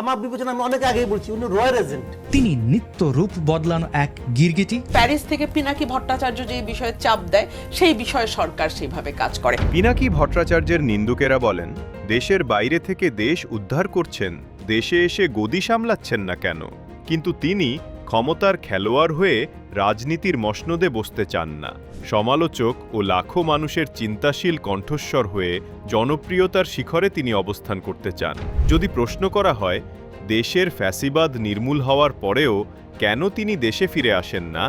আমার বিবেচনা আমি অনেক আগেই বলছি উনি রয়্যাল এজেন্ট। তিনি নিত্য রূপ বদলানো এক গিরগিটি। প্যারিস থেকে পিনাকি ভট্টাচার্য যে বিষয়ে চাপ দেয় সেই বিষয়ে সরকার সেইভাবে কাজ করে। পিনাকি ভট্টাচার্যের নিন্দুকেরা বলেন দেশের বাইরে থেকে দেশ উদ্ধার করছেন দেশে এসে গদি সামলাচ্ছেন না কেন? কিন্তু তিনি ক্ষমতার খেলোয়াড় হয়ে রাজনীতির মসনদে বসতে চান না। সমালোচক ও লাখো মানুষের চিন্তাশীল কণ্ঠস্বর হয়ে জনপ্রিয়তার শিখরে তিনি অবস্থান করতে চান। যদি প্রশ্ন করা হয়, দেশের ফ্যাসিবাদ নির্মূল হওয়ার পরেও কেন তিনি দেশে ফিরে আসেন না,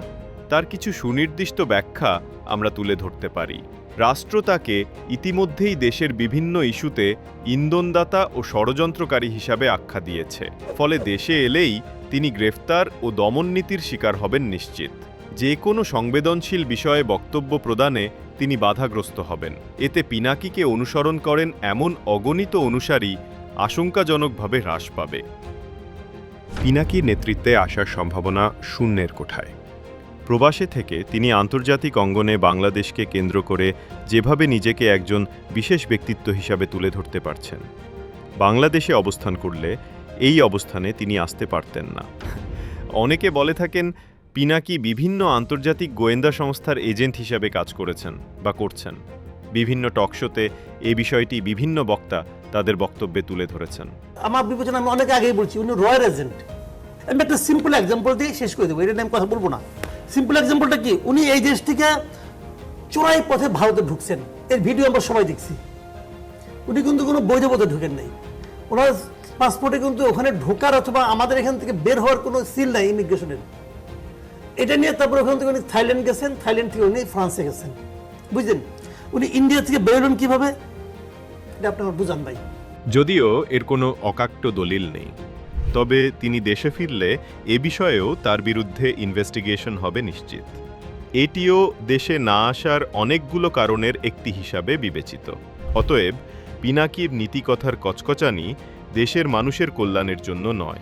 তার কিছু সুনির্দিষ্ট ব্যাখ্যা আমরা তুলে ধরতে পারি। রাষ্ট্র তাকে ইতিমধ্যেই দেশের বিভিন্ন ইস্যুতে ইন্ধনদাতা ও ষড়যন্ত্রকারী হিসাবে আখ্যা দিয়েছে। ফলে দেশে এলেই তিনি গ্রেফতার ও দমননীতির শিকার হবেন নিশ্চিত। যে কোনো সংবেদনশীল বিষয়ে বক্তব্য প্রদানে তিনি বাধাগ্রস্ত হবেন। এতে পিনাকিকে অনুসরণ করেন এমন অগণিত অনুসারী আশঙ্কাজনকভাবে হ্রাস পাবে। পিনাকির নেতৃত্বে আসার সম্ভাবনা শূন্যের কোঠায়। প্রবাসে থেকে তিনি আন্তর্জাতিক অঙ্গনে বাংলাদেশকে কেন্দ্র করে যেভাবে নিজেকে একজন বিশেষ ব্যক্তিত্ব হিসাবে তুলে ধরতে পারছেন। বাংলাদেশে অবস্থান করলে এই অবস্থানে তিনি আসতে পারতেন না। অনেকে বলে থাকেন, পিনাকি বিভিন্ন আন্তর্জাতিক গোয়েন্দা সংস্থার এজেন্ট হিসাবে কাজ করেছেন বা করছেন। বিভিন্ন টকশোতে এ বিষয়টি বিভিন্ন বক্তা তাদের বক্তব্যে তুলে ধরেছেন। আমার বিবেচনা আমি অনেক আগেই বলছি, উনি রয়্যাল এজেন্ট। আমি একটা সিম্পল এক্সাম্পল দিয়ে শেষ করে দেবো এটা নিয়ে আমি কথা বলব না। সিম্পল এক্সাম্পলটা কি? উনি এই দেশ থেকে চোরাই পথে ভারতে ঢুকছেন। এর ভিডিও আমরা সবাই দেখছি। উনি কিন্তু কোনো বৈধ পথে ঢুকেন নাই। ওনার পাসপোর্টে কিন্তু ওখানে ঢোকার অথবা আমাদের এখান থেকে বের হওয়ার কোনো সিল নাই ইমিগ্রেশনের এটা নিয়ে তারপর ওখান থেকে উনি থাইল্যান্ড গেছেন, থাইল্যান্ড থেকে উনি ফ্রান্সে গেছেন। বুঝলেন? উনি ইন্ডিয়া থেকে বেরোলেন কীভাবে? এটা আপনার বুঝান ভাই। যদিও এর কোনো অকাট্য দলিল নেই, তবে তিনি দেশে ফিরলে এ বিষয়েও তার বিরুদ্ধে ইনভেস্টিগেশন হবে নিশ্চিত। এটিও দেশে না আসার অনেকগুলো কারণের একটি হিসাবে বিবেচিত। অতএব পিনাকির নীতিকথার কচকচানি দেশের মানুষের কল্যাণের জন্য নয়।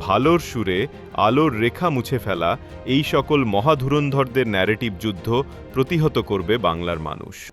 ভালোর সুরে আলোর রেখা মুছে ফেলা এই সকল মহাধুরন্ধরদের ন্যারেটিভ যুদ্ধ প্রতিহত করবে বাংলার মানুষ।